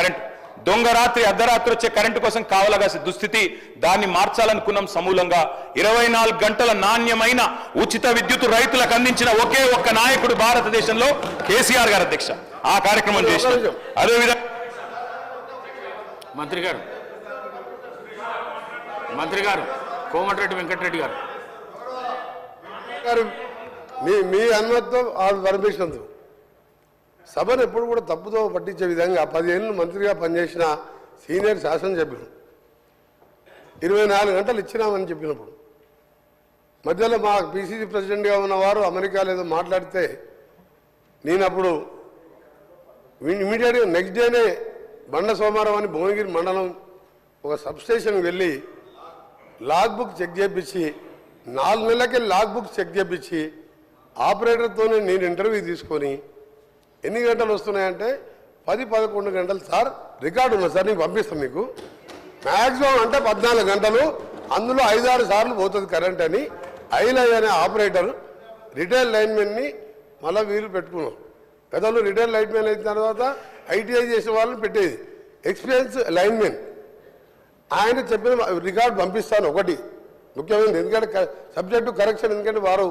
Current. దొంగ రాత్రి అర్ధరాత్రి వచ్చే కరెంటు కోసం కావలగాసే దుస్థితి. దాన్ని మార్చాలనుకున్నాం సమూలంగా. ఇరవై నాలుగు గంటల నాణ్యమైన ఉచిత విద్యుత్ రైతులకు అందించిన ఒకే ఒక్క నాయకుడు భారతదేశంలో కేసీఆర్ గారు అధ్యక్ష. ఆ కార్యక్రమం చేసిన అదేవిధంగా మంత్రి గారు. మంత్రి గారు కోమటిరెడ్డి వెంకటరెడ్డి గారు. గారు మీ మీ అనుమతితో సభను ఎప్పుడు కూడా తప్పుతో పట్టించే విధంగా పదిహేను మంత్రిగా పనిచేసిన సీనియర్ శాసనసభ్యులు ఇరవై నాలుగు గంటలు ఇచ్చినామని చెప్పినప్పుడు. మధ్యలో మా పిసిసి ప్రెసిడెంట్గా ఉన్నవారు అమెరికా లేదో మాట్లాడితే నేను అప్పుడు ఇమీడియట్గా నెక్స్ట్ డేనే బండ సోమవారం అని భువనగిరి మండలం ఒక సబ్స్టేషన్కి వెళ్ళి లాగ్ బుక్ చెక్ చేపించి నాలుగు నెలలకే లాగ్ బుక్ చెక్ చేపించి ఆపరేటర్తోనే నేను ఇంటర్వ్యూ తీసుకొని ఎన్ని గంటలు వస్తున్నాయంటే పది పదకొండు గంటలు. సార్ రికార్డు ఉంది సార్ నేను పంపిస్తాను మీకు. మ్యాక్సిమం అంటే పద్నాలుగు గంటలు. అందులో ఐదారు సార్లు పోతుంది కరెంట్ అని. ఐలై అనే ఆపరేటర్ రిటైల్ లైన్మెన్ని మళ్ళీ వీలు పెట్టుకున్నాం. గతంలో రిటైల్ లైన్మెన్ అయిన తర్వాత ఐటీఐ చేసిన వాళ్ళని పెట్టేది. ఎక్స్పీరియన్స్ లైన్మెన్ ఆయన చెప్పిన రికార్డు పంపిస్తాను ఒకటి. ముఖ్యమైనది ఎందుకంటే సబ్జెక్టు కరెక్షన్ ఎందుకంటే వారు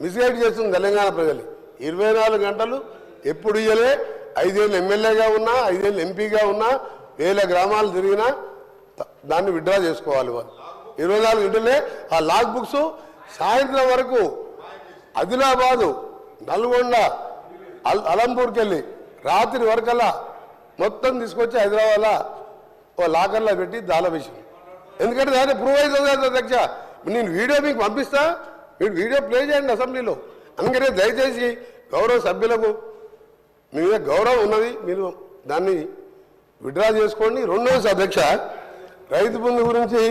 మిస్గైడ్ చేస్తుంది తెలంగాణ ప్రజలు ఇరవై నాలుగు గంటలు ఎప్పుడు ఇయ్యలే? ఐదేళ్ళు ఎమ్మెల్యేగా ఉన్నా ఐదేళ్ళు ఎంపీగా ఉన్నా వేల గ్రామాలు తిరిగినా దాన్ని విడ్డ్రా చేసుకోవాలి వాళ్ళు. ఇరవై నాలుగు గంటలే ఆ లాగ్ బుక్స్ సాయంత్రం వరకు ఆదిలాబాదు నల్గొండ అల్ అలంపూర్కి వెళ్ళి రాత్రి వరకల్లా మొత్తం తీసుకొచ్చి హైదరాబాద్లో ఓ లాకర్లో పెట్టి దాల విషయం ఎందుకంటే దాన్ని ప్రూవ్ అవుతుంది అధ్యక్ష. నేను వీడియో మీకు పంపిస్తా. మీరు వీడియో ప్లే చేయండి అసెంబ్లీలో. అందుకనే దయచేసి గౌరవ సభ్యులకు మీ మీద గౌరవం ఉన్నది మీరు దాన్ని విడ్రా చేసుకోండి. రెండోది అధ్యక్ష రైతు బంధు గురించి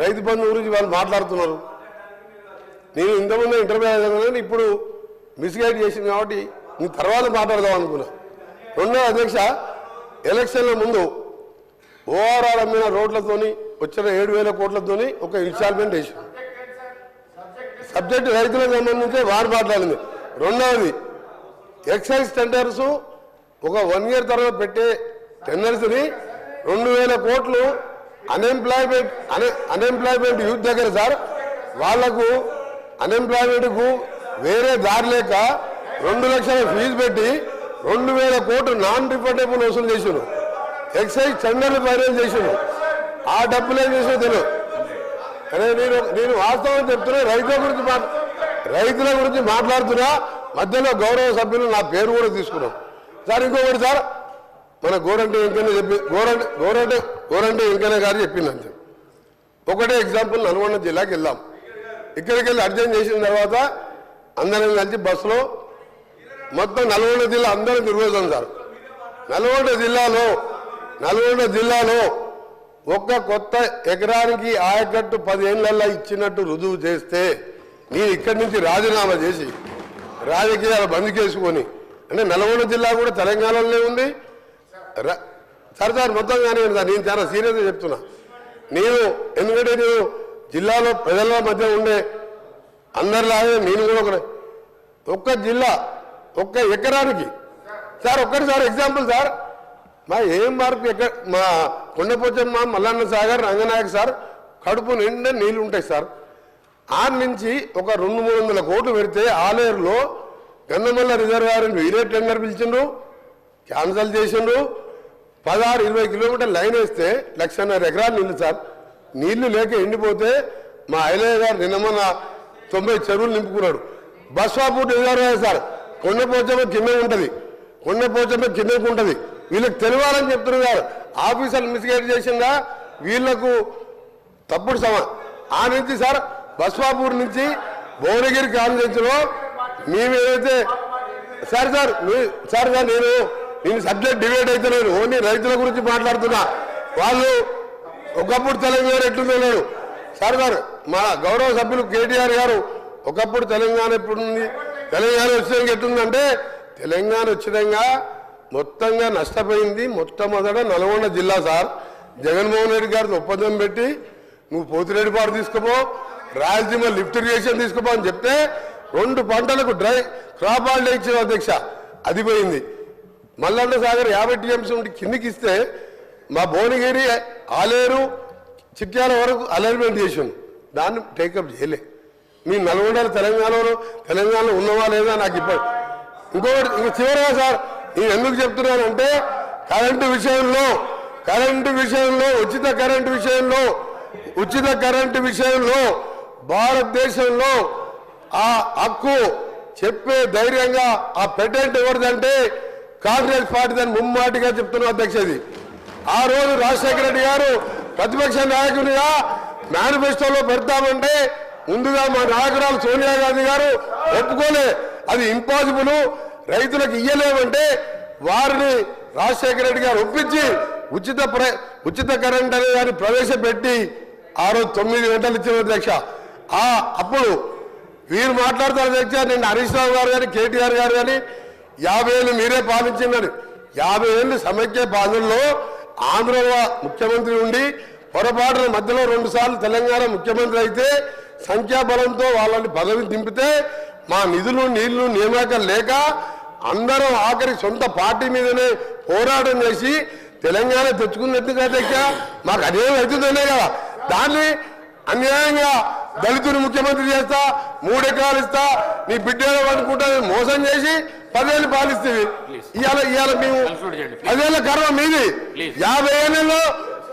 రైతు బంధు గురించి వాళ్ళు మాట్లాడుతున్నారు. నేను ఇంతకుముందు ఇంటర్వ్యూ అయ్యాను ఇప్పుడు మిస్గైడ్ చేసింది కాబట్టి నీ తర్వాత మాట్లాడదాం అనుకున్నా. రెండో అధ్యక్ష ఎలక్షన్ల ముందు ఓఆర్ఆర్ అమ్మిన రోడ్లతోని వచ్చిన ఏడు వేల కోట్లతోని ఒక ఇన్స్టాల్మెంట్ వేసింది సబ్జెక్ట్ రైతులకు సంబంధించి వారు మాట్లాడింది. రెండవది ఎక్సైజ్ టెండర్స్ ఒక వన్ ఇయర్ తర్వాత పెట్టే టెండర్స్ని రెండు వేల కోట్లు అన్ఎంప్లాయ్మెంట్ అన్ అన్ఎంప్లాయ్మెంట్ యూత్ దగ్గర సార్ వాళ్ళకు అన్ఎంప్లాయ్మెంట్కు వేరే దారి లేక రెండు లక్షల ఫీజు పెట్టి రెండు వేల కోట్లు నాన్ రిఫండబుల్ వసూలు చేసిండు ఎక్సైజ్ టెండర్లు ఫైనల్ చేసిండు ఆ డబ్బులు ఏం చేసినా తెలియదు అదే నేను నేను వాస్తవం చెప్తున్నా రైతుల గురించి రైతుల గురించి మాట్లాడుతున్నా. మధ్యలో గౌరవ సభ్యులు నా పేరు కూడా తీసుకున్నాం. సార్ ఇంకొకటి సార్ మన గోరంటే ఇంకనే చెప్పి గోరంటే గోరంటే గోరంటే ఇంకనే గారు చెప్పింది అంతే. ఒకటే ఎగ్జాంపుల్ నల్గొండ జిల్లాకి వెళ్ళాం ఇక్కడికి వెళ్ళి అర్జెంట్ చేసిన తర్వాత అందరం కలిసి బస్సులో మొత్తం నల్గొండ జిల్లా అందరం తిరుగుతాం సార్. నల్గొండ జిల్లాలో నల్గొండ జిల్లాలో ఒక్క కొత్త ఎకరానికి ఆయకట్టు పదేళ్ళలో ఇచ్చినట్టు రుజువు చేస్తే నేను ఇక్కడి నుంచి రాజీనామా చేసి రాజకీయాలు బంద్ చేసుకొని అంటే నల్గొండ జిల్లా కూడా తెలంగాణలోనే ఉంది. ర- సరే సార్ మొత్తం కానీ సార్ నేను చాలా సీరియస్గా చెప్తున్నా. నేను ఎందుకంటే నేను జిల్లాలో ప్రజల మధ్య ఉండే అందరిలాగే నేను కూడా ఒక ఒక్క జిల్లా ఒక్క ఎకరానికి. సార్ ఒక్కటి సార్ ఎగ్జాంపుల్ సార్. మా ఏం మార్పు ఎక్కడ మా కొండపోచమ్మ మల్లన్న సాగర్ రంగనాయక్ సార్ కడుపు నిండా నీళ్ళు ఉంటాయి సార్. ఆడ నుంచి ఒక రెండు మూడు వందల కోట్లు పెడితే ఆలేరులో గంధమల్ల రిజర్వాయర్ని వేరే టెండర్ పిలిచిండ్రు క్యాన్సల్ చేసిండ్రు. పదహారు ఇరవై కిలోమీటర్ లైన్ వేస్తే లక్షన్నర ఎకరాలు నీళ్ళు సార్. నీళ్ళు లేక ఎండిపోతే మా ఐలయ్య గారు నిన్న మొన్న తొంభై చెరువులు నింపుకున్నాడు. బస్వాపూర్ రిజర్వాయర్ సార్ కొండపోచమ్మ కింద ఉంటుంది. కొండపోచమ్మ కిందకు ఉంటుంది. వీళ్ళకి తెలియాలని చెప్తున్నారు ఆఫీసర్లు మిస్గైడ్ చేసిందా వీళ్ళకు తప్పుడు సమ ఆ నుంచి సార్ బస్వాపూర్ నుంచి భువనగిరి కాన్ఫరెన్స్లో మేమేదైతే సార్ సార్ సార్ సార్ నేను నేను సబ్జెక్ట్ డిబేట్ అయితే నేను ఓన్లీ రైతుల గురించి మాట్లాడుతున్నా. వాళ్ళు ఒకప్పుడు తెలంగాణ ఎట్లుందో లేరు. సార్ సార్ మా గౌరవ సభ్యులు కేటీఆర్ గారు ఒకప్పుడు తెలంగాణ ఎప్పుడుంది తెలంగాణ వచ్చినాక ఎట్లుందంటే తెలంగాణ వచ్చినాక మొత్తంగా నష్టపోయింది మొట్టమొదట నల్గొండ జిల్లా సార్. జగన్మోహన్ రెడ్డి గారితో ఒప్పందం పెట్టి నువ్వు పోతిరెడ్డిపాడు తీసుకుపో రాయలసీమ లిఫ్ట్ ఇరిగేషన్ తీసుకుపోని చెప్తే రెండు పంటలకు డ్రై క్రాప్ హాలిడే ఇచ్చిన అధ్యక్ష అది పోయింది. మల్లన్న సాగర్ యాభై టీఎంసీ ఉంటే కిందికి ఇస్తే మా భువనగిరి ఆలేరు చిట్యాల వరకు అలైన్మెంట్ చేసాను దాన్ని టేకప్ చేయలే. మీ నల్గొండ తెలంగాణలో తెలంగాణలో ఉన్నవా లేదా నాకు ఇప్పుడు ఇంకొకటి ఇంక చివరిగా సార్ నేను ఎందుకు చెప్తున్నానంటే కరెంటు విషయంలో కరెంటు విషయంలో ఉచిత కరెంటు విషయంలో ఉచిత కరెంటు విషయంలో భారతదేశంలో ఆ హక్కు చెప్పే ధైర్యంగా ఆ పెటెంట్ ఎవరిదంటే కాంగ్రెస్ పార్టీ దాన్ని ముమ్మాటిగా చెప్తున్న అధ్యక్షది ఆ రోజు రాజశేఖర రెడ్డి గారు ప్రతిపక్ష నాయకునిగా మేనిఫెస్టోలో పెడతామంటే ముందుగా మా నాయకురాలు సోనియా గాంధీ గారు ఒప్పుకోలే. అది ఇంపాసిబుల్. రైతులకు ఇయ్యలేమంటే వారిని రాజశేఖర రెడ్డి గారు ఒప్పించి ఉచిత ప్ర- ఉచిత కరెంట్ అనే దాన్ని ప్రవేశపెట్టి ఆ రోజు తొమ్మిది గంటలు ఇచ్చిన అధ్యక్ష. ఆ అప్పుడు వీరు మాట్లాడతారు అధ్యక్ష నేను హరీష్ రావు గారు కానీ కేటీఆర్ గారు కానీ యాభై ఏళ్ళు మీరే పాలించినారు యాభై ఏళ్ళు సమైక్య పాలనలో ఆంధ్ర ముఖ్యమంత్రి ఉండి పొరపాటున మధ్యలో రెండు సార్లు తెలంగాణ ముఖ్యమంత్రి అయితే సంఖ్యాబలంతో వాళ్ళని పదవి దింపితే మా నిధులు నీళ్ళు నియమాకం లేక అందరం ఆఖరి సొంత పార్టీ మీదనే పోరాటం చేసి తెలంగాణ తెచ్చుకున్నట్టుగా అధ్యక్ష మాకు అదేం అవుతుందనే కదా. దాన్ని అన్యాయంగా దళితుని ముఖ్యమంత్రి చేస్తా మూడు ఎకరాలు ఇస్తా నీ బిడ్డలు అనుకుంటా మోసం చేసి పదేళ్ళు పాలిస్తుంది ఇవాళ ఇవాళ మేము. పదేళ్ళ కర్మ మీది. యాభై ఏళ్ళలో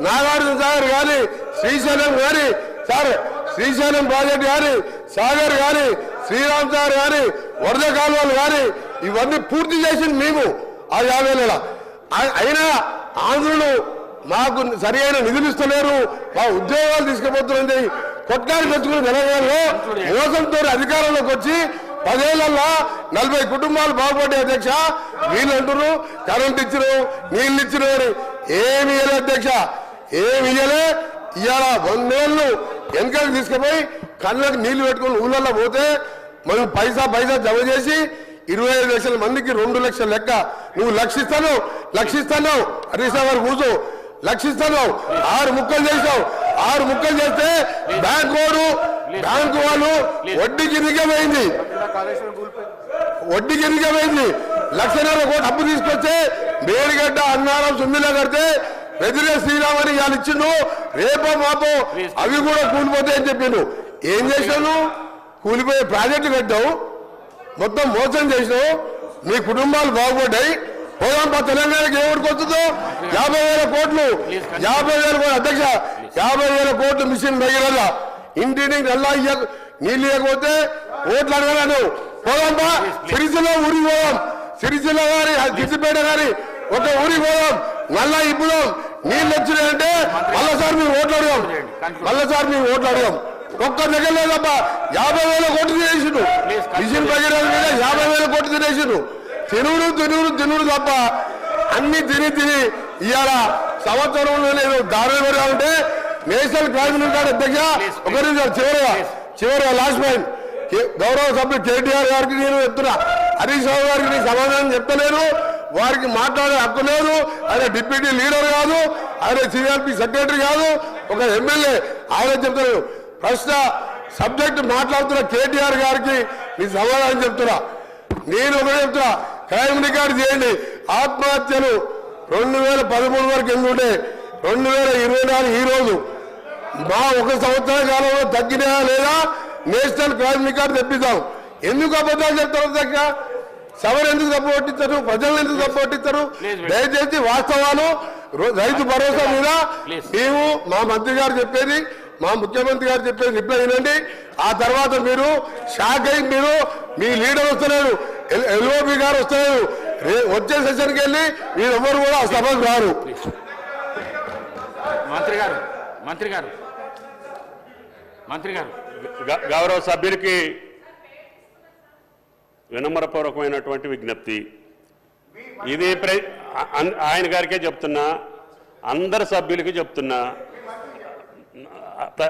నాగార్జున సాగర్ కానీ శ్రీశైలం కానీ సార్ శ్రీశైలం ప్రాజెక్ట్ కానీ సాగర్ కానీ శ్రీరామ్ సాగర్ కానీ వరద కాలువలు కానీ ఇవన్నీ పూర్తి చేసింది మేము ఆ యాభై ఏళ్ళ అయినా ఆంధ్రులు మాకు సరి అయిన నిధులు ఇస్తలేరు మా ఉద్యోగాలు తీసుకుపోతున్నది కొట్లాడి పెట్టుకుని తెలంగాణలో మోసంతో అధికారంలోకి వచ్చి పదేళ్ళలో నలభై కుటుంబాలు బాగుపడ్డాయి అధ్యక్ష. వీళ్ళు అంటున్నారు కరెంట్ ఇచ్చిరు నీళ్ళు ఇచ్చిరు అని ఏమి ఇయ్యలే అధ్యక్ష. ఏమి ఇయ్యలే. ఇవాళ వందేళ్ళు వెనకకి తీసుకుపోయి కళ్ళకి నీళ్ళు పెట్టుకుని ఊళ్ళల్లో పోతే మనం పైసా పైసా జమ చేసి ఇరవై ఐదు లక్షల మందికి రెండు లక్షల లెక్క. నువ్వు లక్షిస్తాను లక్షిస్తాను. హరీష్ రావు గారు కూర్చో. లక్షిస్తాను. ఆరు ముక్కలు చేసావు ఆరు ముక్కలు చేస్తే బ్యాంక్ వాడు బ్యాంకు వాళ్ళు వడ్డీ కిందకే పోయింది. వడ్డీ కిందకే పోయింది. లక్షన్నర కోటి అప్పు తీసుకొస్తే మేడిగడ్డ అన్నారం సుమ్మిలా కడితే వెదిరే శ్రీరామని వాళ్ళు ఇచ్చిండు. రేపో మాపో అవి కూడా కూలిపోతాయని చెప్పిండు. ఏం చేశాను కూలిపోయే ప్రాజెక్టు కట్టావు. మొత్తం మోసం చేసినావు. మీ కుటుంబాలు బాగుపడ్డాయి. పోదాం తెలంగాణకి ఏమిటికి వస్తుందో యాభై వేల కోట్లు యాభై వేల కోట్లు అధ్యక్ష యాభై వేల కోట్లు మిషన్ దగ్గర ఇంటిని నల్లా నీళ్ళు ఇవ్వకపోతే ఓట్లు అడగలను. పోదాం సిరిసిలో సిరిసిల్ల ఊరికి పోదాం. సిరిసిల గారి సిద్దిపేట గారి ఒక ఊరికి పోదాం. నల్లా ఇప్పుదాం నీళ్ళు వచ్చినాయంటే మళ్ళసారి మేము ఓట్లు అడగాం. మళ్ళసారి మేము ఓట్లు అడగాం. ఒక్క దగ్గర లేదబ్బా యాభై వేల కోట్లు తినేసిండు. మిషన్ భగీరథ మీద యాభై వేల కోట్లు తినేసిండు. తినుడు తినుడు తినుడు తప్ప అన్ని తిని తిని ఇవాళ సంవత్సరంలో నేను దారులు ఉంటే నేషనల్ క్రైమ్ కార్డు అధ్యక్ష. ఒక నిమిషం చివరిగా చివరిగా లాస్ట్ పాయింట్ కే- గౌరవ సభ్యులు కేటీఆర్ గారికి నేను చెప్తున్నా. హరీష్ రావు గారికి నేను సమాధానం చెప్తలేను వారికి మాట్లాడే హక్కు లేదు. ఆయన డిప్యూటీ లీడర్ కాదు. ఆయన సిఆర్పి సెక్రటరీ కాదు. ఒక ఎమ్మెల్యే. ఆయన చెప్తున్నాను ప్రశ్న సబ్జెక్ట్ మాట్లాడుతున్న కేటీఆర్ గారికి నేను సమాధానం చెప్తున్నా. నేను ఒకటే చెప్తున్నా. క్రైమ్ రికార్డు చేయండి. ఆత్మహత్యలు రెండు వేల పదమూడు వరకు ఎందుకుంటే రెండు వేల ఇరవై నాలుగు ఈ రోజు. మా ఒక సంవత్సర కాలంలో తగ్గినా లేదా నేషనల్ క్రైమ్ రికార్డు తెప్పిద్దాం ఎందుకు అబద్ధాలు చెప్తారు దగ్గర సవర్ ఎందుకు తప్పు పట్టిస్తారు ప్రజలను ఎందుకు తప్పు పట్టిస్తారు Please. wait. దయచేసి వాస్తవాలు రైతు భరోసా మీద. మేము మా మంత్రి గారు చెప్పేది మా ముఖ్యమంత్రి గారు చెప్పేది రిప్లై వినండి. ఆ తర్వాత మీరు షాక్ అయి మీరు మీ లీడర్ వస్తలేరు. ఎల్ఓబి గారు వస్తలేరు రే- వచ్చే సెషన్కి వెళ్ళి మీరు ఎవరు కూడా ఆ సభకు రారు. మంత్రి గారు మంత్రి గారు మంత్రి గారు. గౌరవ సభ్యులకి వినమ్రపూర్వకమైనటువంటి విజ్ఞప్తి. ఇది ఆయన గారికే చెప్తున్నా అందరు సభ్యులకి చెప్తున్నా.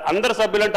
అందరు సభ్యులంటే